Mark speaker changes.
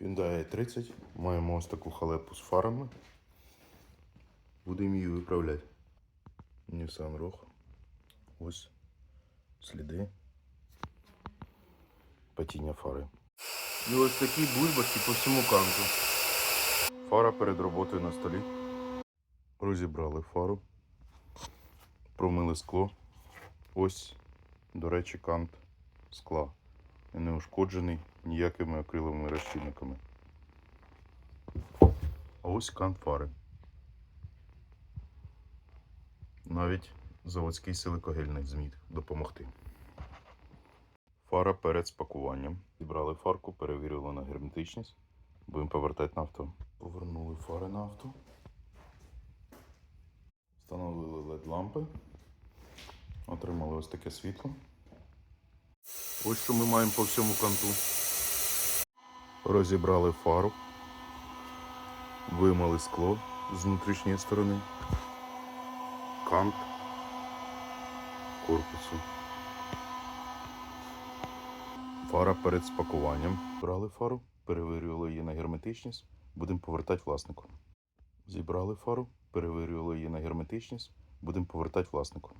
Speaker 1: Hyundai i30. Маємо ось таку халепу з фарами. Будемо її виправляти. Nissan Rogue. Ось сліди. Патіння фари. І ось такі бульбашки по всьому канту. Фара перед роботою на столі. Розібрали фару. Промили скло. Ось, до речі, кант скла. І не ушкоджений ніякими акриловими розчинниками. А ось кант фари. Навіть заводський силикогель не зміг допомогти. Фара перед спакуванням. Зібрали фарку, перевірили на герметичність. Будемо повертати на авто. Повернули фари на авто. Встановили LED-лампи. Отримали ось таке світло. Ось що ми маємо по всьому канту. Розібрали фару. Вимали скло з внутрішньої сторони. Кант корпусу. Фара перед спакуванням. Брали фару, перевірювали її на герметичність. Будемо повертати власнику. Зібрали фару, перевірювали її на герметичність. Будемо повертати власнику.